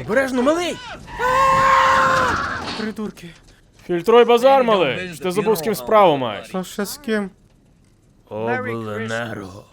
Обережно, малий! Придурки. Фільтруй базар, малий. Ти забув з ким справу маєш. То ще з ким? Обленерго.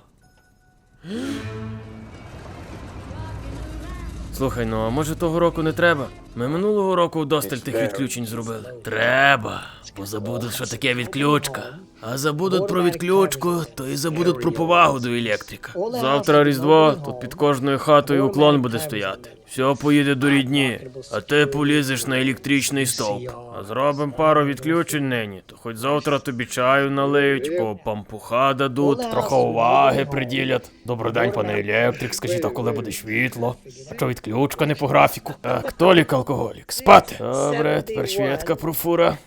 Слухай, ну а може того року не треба? Ми минулого року вдосталь тих відключень зробили. Треба, бо забудуть, що таке відключка. А забудуть про відключку, то і забудуть про повагу до електрика. Завтра Різдво, тут під кожною хатою уклон буде стояти. Все поїде до рідні, а ти полізеш на електричний стовп. А зробимо пару відключень нині, то хоч завтра тобі чаю налиють, кого пампуха дадуть, трохи уваги приділять. Добрий день, пане електрик, скажіть, а коли буде світло? А що відключка не по графіку? Так, Толік алкоголік, спати. Добре, тепер шведка профура.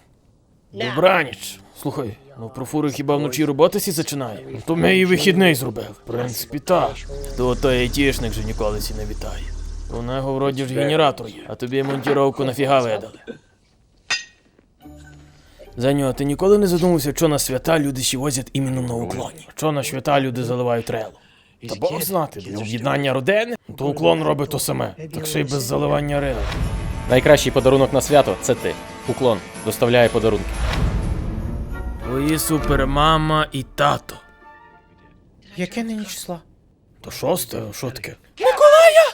Добраніч. Слухай, ну профура хіба вночі роботи сі зачинає? Ну, то ми і вихідний зробив. В принципі, так. То той айтішник же ніколи сі не вітає. У нього вроді ж генератор є, а тобі монтіровку нафіга видали. Заню, а ти ніколи не задумався, що на свята люди ще возять іменно на уклоні? Що на свята люди заливають релу? Та Бог знати, для об'єднання родини, то уклон робить то саме, так ще й без заливання рили. Найкращий подарунок на свято це ти. Уклон доставляє подарунки. Твої супермама і тато. Яке нині число? То шосте, що таке?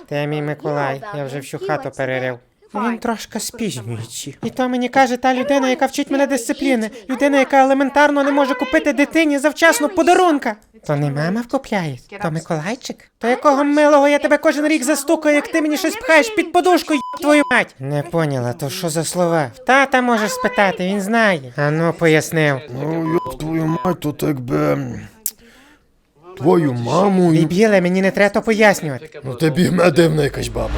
Де мій Миколай? Я вже всю хату перерив. Він трошки спізнюється. І то мені каже та людина, яка вчить мене дисципліни. Людина, яка елементарно не може купити дитині завчасно подарунка. То не мама вкупляє, то Миколайчик. То якого милого я тебе кожен рік застукаю, як ти мені щось пхаєш під подушку, й твою мать. Не поняла, то що за слова? В Тата можеш спитати, він знає. А ну, пояснив. Ну, йоп, твою мать, то так би. Твою маму. і- Бібіле, мені не треба то пояснювати. Ну ти бігме дивна якась баба.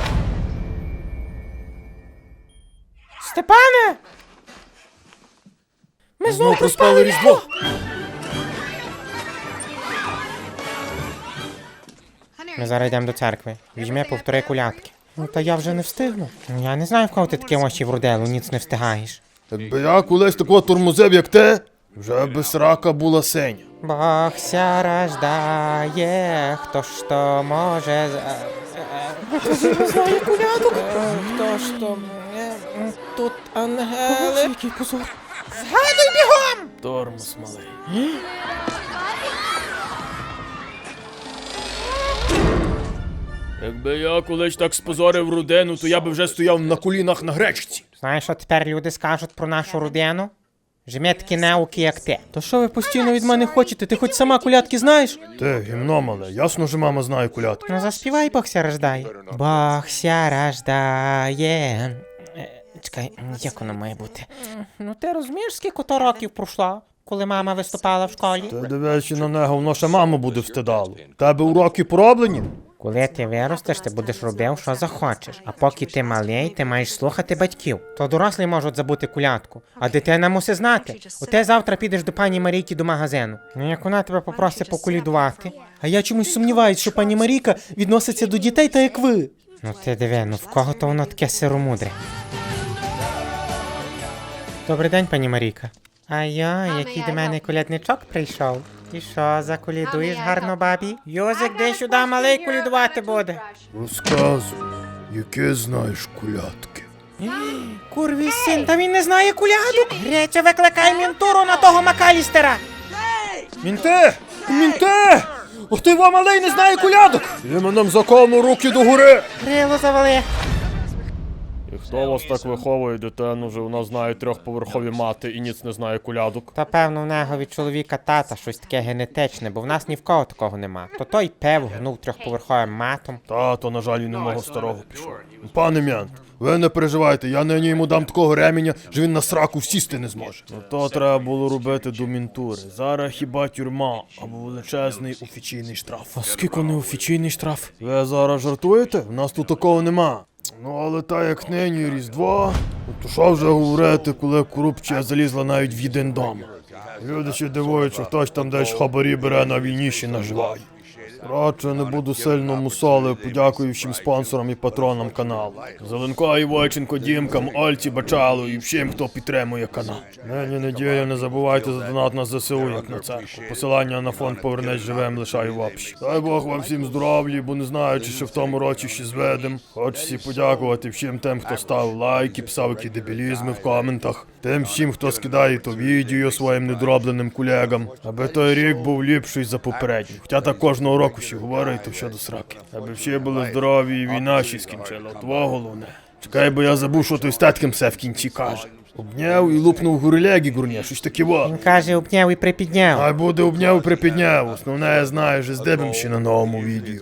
Степане! Ми знову проспали різдво. Ми зараз йдемо до церкви. Візьми повтори кулятки. Ну та я вже не встигну. Ну я не знаю, в кого ти таке очі вродило, ніц не встигаєш. Якби я колись такого тормозив, як ти, вже би срака була синя. Бог ся рождає, хто ж то може. Хто ж то. Тут ангели. Який позор. Згадуй бігом! Тормоз малий. Якби я колись так спозорив родину, то я би вже стояв на колінах на гречці. Знаєш, що тепер люди скажуть про нашу родину? Такі неуки, як ти. То що ви постійно від мене хочете? Ти хоч сама колядки знаєш? Ти, гімно мале, ясно, що мама знає кулятки. Ну заспівай Бог ся рождає. Бог ся рождає. Чекай, як воно має бути? Ну ти розумієш, скільки то років пройшло, коли мама виступала в школі? Ти дивишся на нього, воно ще мама буде встидало. Тебе уроки пороблені? Коли ти виростеш, ти будеш робив, що захочеш. А поки ти малий, ти маєш слухати батьків. То дорослі можуть забути кулятку, а дитина мусить знати. У ти завтра підеш до пані Марійки до магазину. Ну як вона тебе попросить покулідувати. А я чомусь сумніваюсь, що пані Маріка відноситься до дітей та як ви. Ну ти диви, ну в кого то воно таке сиромудре. Добрий день, пані Марійка. А я, який до мене колядничок прийшов. І що, заколідуєш гарно бабі? Йозик, де сюди малий колядувати буде. Розказуй, яке знаєш кулятки. Курвій син, та він не знає колядок. Греця, викликай мінтуру на того Макалістера. Мінте! Мінте! Ох ти вам малий не знає кулядок! Іменем закону руки догори! Грило завали. І хто вас так виховує дитину, вже вона знає трьохповерхові мати і ніц не знає колядок? То певно в нього від чоловіка тата щось таке генетичне, бо в нас ні в кого такого нема. То той пев гнув трьохповерховим матом. Та, то, на жаль, і не мого старого пішов. Пане Мянт, ви не переживайте, я нині йому дам такого ременя, що він на сраку сісти не зможе. Ну то треба було робити до мінтури. Зараз хіба тюрма або величезний офіційний штраф. А скільки не офіційний штраф? Ви зараз жартуєте? У нас тут такого нема. Ну, але та як нині Різдво, то що вже говорити, коли корупція залізла навіть в один дом. Люди ще дивують, що хтось там десь хабарі бере на війніші наживає. Коротше, не буду сильно мусолив, подякую всім спонсорам і патронам каналу. Зеленко і Войченко, Дімкам, Ольці, Бачалу і всім, хто підтримує канал. Нині неділя, не забувайте за донат на ЗСУ, як на церкву. Посилання на фонд «Повернись живим» лишаю в описі. Дай Бог вам всім здоров'я, бо не знаю, чи ще в тому році ще зведем. Хочеться подякувати всім тим, хто ставив лайки, писав які дебілізми в коментах. Тим всім, хто скидає то відео своїм недоробленим колегам, аби той рік був ліпший за попередній. Хоча так кожного року ще говорить, то все сраки. Аби всі були здорові і війна ще скінчила. Два головне. Чекай, бо я забув, що той статком все в кінці каже. Обняв і лупнув гурилягі гурня, щось таке во. Він каже, обняв і припідняв. Хай буде обняв і припідняв. Основне я знаю, що здебем ще на новому відео.